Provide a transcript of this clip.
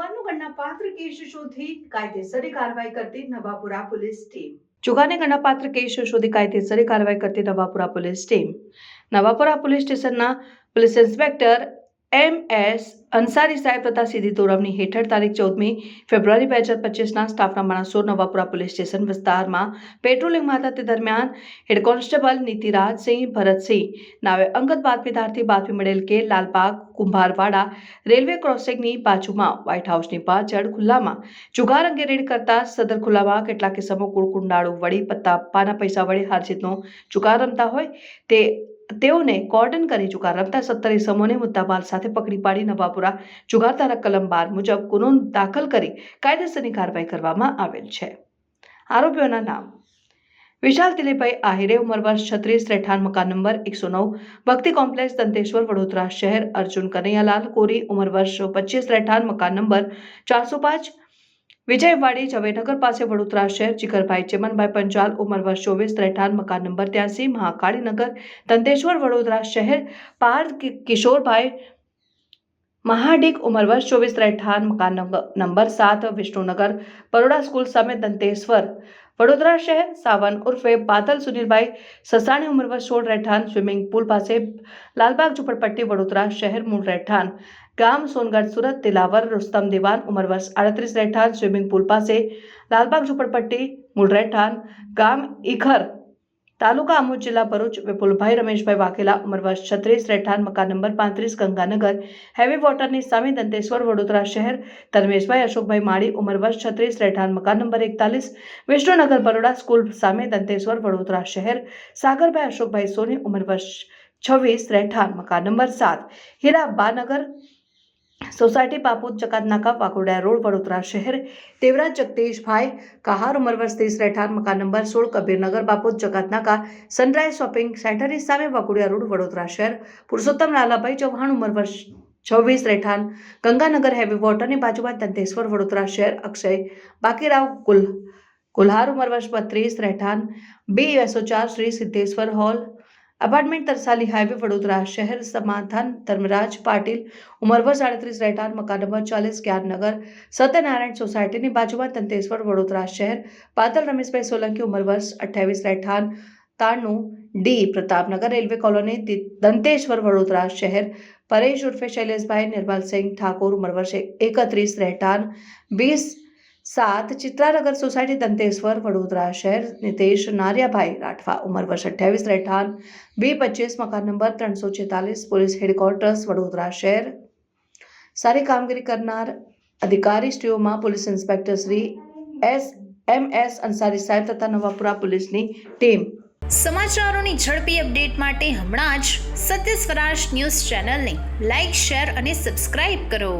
Case શોધી કાયદેસરની કાર્યવાહી કરતી નવાપુરા પોલીસ ટીમ. ચુકાને ગણનાપાત્ર કેસ શોધી કાયદેસરની કાર્યવાહી કરતી Navapura police team. Navapura police સ્ટેશનના police inspector M S Ansari સાહેબ તથા સીધી તોરવની હેઠળ તારીખ ચૌદમી ફેબ્રુઆરી બે હજાર પચીસના સ્ટાફના માણસો નવાપુરા પોલીસ સ્ટેશન વિસ્તારમાં પેટ્રોલિંગમાં હતા તે દરમિયાન હેડ કોન્સ્ટેબલ નીતિરાજસિંહ ભરતસિંહ નાવે અંગત બાતમીદારથી બાતમી મળેલ કે લાલબાગ, કુંભારવાડા રેલવે ક્રોસિંગની બાજુમાં વ્હાઇટ હાઉસની પાછળ ખુલ્લામાં જુગાર અંગે રેડ કરતા સદર ખુલ્લામાં કેટલાક કિસ્સામાં કુળ કુંડાળું વળી પત્તા પાના પૈસા વળી હારજીતનો જુગાર રમતા હોય તે તેઓને કોર્ડન કરી જુગાર રમતા સત્તર ઇસમોને મુદ્દામાલ સાથે પકડી પાડી નવાપુરા જુગાર કલમ બાર મુજબ ગુનો દાખલ કરી કાયદેસરની કાર્યવાહી કરવામાં આવેલ છે. આરોપીઓના નામ. વિશાલ દિલીપભાઈ આહિરે, ઉંમર વર્ષ છત્રીસ, રહેઠાણ મકાન નંબર એકસો નવ, ભક્તિ કોમ્પ્લેક્સ, દંતેશ્વર, વડોદરા શહેર, અર્જુન કનૈયાલાલ, કોરી, ઉંમર વર્ષ પચીસ, રહેઠાણ મકાન નંબર ચારસો પાંચ વિજયવાડી જવેનગર પાસે વડોદરા શહેર જીગરભાઈ ચેમનભાઈ પંચાલ ઉંમર વર્ષ ચોવીસ રહેઠાણ મકાન નંબર ત્યાંસી, મહાકાળીનગર તંતેશ્વર વડોદરા શહેર પાર્થ કિશોરભાઈ મહાડિક, ઉંમર વર્ષ ચોવીસ રહેઠાણ મકાન નંબર સાત, વિષ્ણુનગર, બરોડા સ્કૂલ સામે દંતેશ્વર વડોદરા શહેર સાવન ઉર્ફે બાદલ સુનિલભાઈ સસાણી ઉંમર વર્ષ સોળ રહેઠાણ, સ્વિમિંગ પુલ પાસે લાલબાગ ઝુંપડપટ્ટી, વડોદરા શહેર મૂળ રહેઠાણ. ગામ સોનગઢ, સુરત, તિલાવર, રુસ્તમ દિવાન ઉંમર વર્ષ આડત્રીસ રહેઠાણ, સ્વિમિંગ પુલ પાસે લાલબાગ ઝુંપડપટ્ટી મૂળ રહેઠાણ. ગામ ઈખર તાલુકા આમોદ જિલ્લા ભરૂચ વિપુલભાઈ રમેશભાઈ વાઘેલા ઉંમર છત્રીસ, રહેઠાણ મકાન નંબર પાંત્રીસ, ગંગાનગર હેવી વોટરની સામે દંતેશ્વર, વડોદરા શહેર, ધર્મેશભાઈ અશોકભાઈ માળી ઉંમર છત્રીસ, રહેઠાણ મકાન નંબર એકતાલીસ, વિષ્ણુનગર બરોડા સ્કૂલ સામે દંતેશ્વર, વડોદરા શહેર, સાગરભાઈ અશોકભાઈ સોની ઉંમર છવ્વીસ, રહેઠાણ મકાન નંબર સાત, હીરાબાનગર સોસાયટી બાપુ ચકાતનાકા પાકોડા રોડ વડોદરા શહેર દેવરાજ જગદીશભાઈ કહાર ઉંમર ત્રીસ રહેઠાણ મકાન નંબર સોળ, કબીરનગર બાપુ ચકાતનાકા સનરાઈઝ શોપિંગ સેન્ટરની સામે વાઘોડિયા રોડ વડોદરા શહેર. પુરુષોત્તમ લાલાભાઈ ચૌહાણ ઉંમર વર્ષ છવ્વીસ રહેઠાણ ગંગાનગર હેવી વોટરની બાજુમાં દંતેશ્વર વડોદરા શહેર, અક્ષય બાકીરાવ કુલ કુલ્હાર ઉંમર વર્ષ બત્રીસ રહેઠાણ બી એસો ચાર Shri Siddheshwar hall apartment Tarsali highway Vadodara શહેર સમાધાન ધર્મરાજ પાટીલ ઉમરવર સાડત્રીસ, રહેઠાણ મકાન નંબર ચાલીસ જ્ઞાનનગર સત્યનારાયણ સોસાયટીની બાજુમાં તંતેશ્વર વડોદરા શહેર પાતલ રમેશભાઈ સોલંકી, ઉંમર વર્ષ અઠ્યાવીસ, રહેઠાણ તાણું, D, Pratapnagar railway colony Danteshwar Vadodara શહેર, પરેશ ઉર્ફે શૈલેષભાઈ નિર્મલસિંહ ઠાકોર, ઉંમર વર્ષ એકત્રીસ, રહેઠાણ, વીસ સાત, ચિત્રાનગર સોસાયટી દંતેશ્વર, વડોદરા શહેર, નિતેશ, નારિયાભાઈ રાઠવા, ઉંમર વર્ષ અઠ્યાવીસ, રહેઠાણ, બે, પચીસ, મકાન નંબર ત્રણસો છેતાલીસ, પોલીસ હેડક્વાર્ટર્સ, વડોદરા શહેર. સારી કામગીરી કરનાર અધિકારી શ્રીઓમાં police inspector Shri S, M, S Ansari સાહેબ તથા નવાપુરા પોલીસની ટીમ. સમાચારોની ઝડપી અપડેટ માટે હમણાં જ સત્ય સ્વરાજ ન્યૂઝ ચેનલને લાઇક શેર અને સબસ્ક્રાઇબ કરો.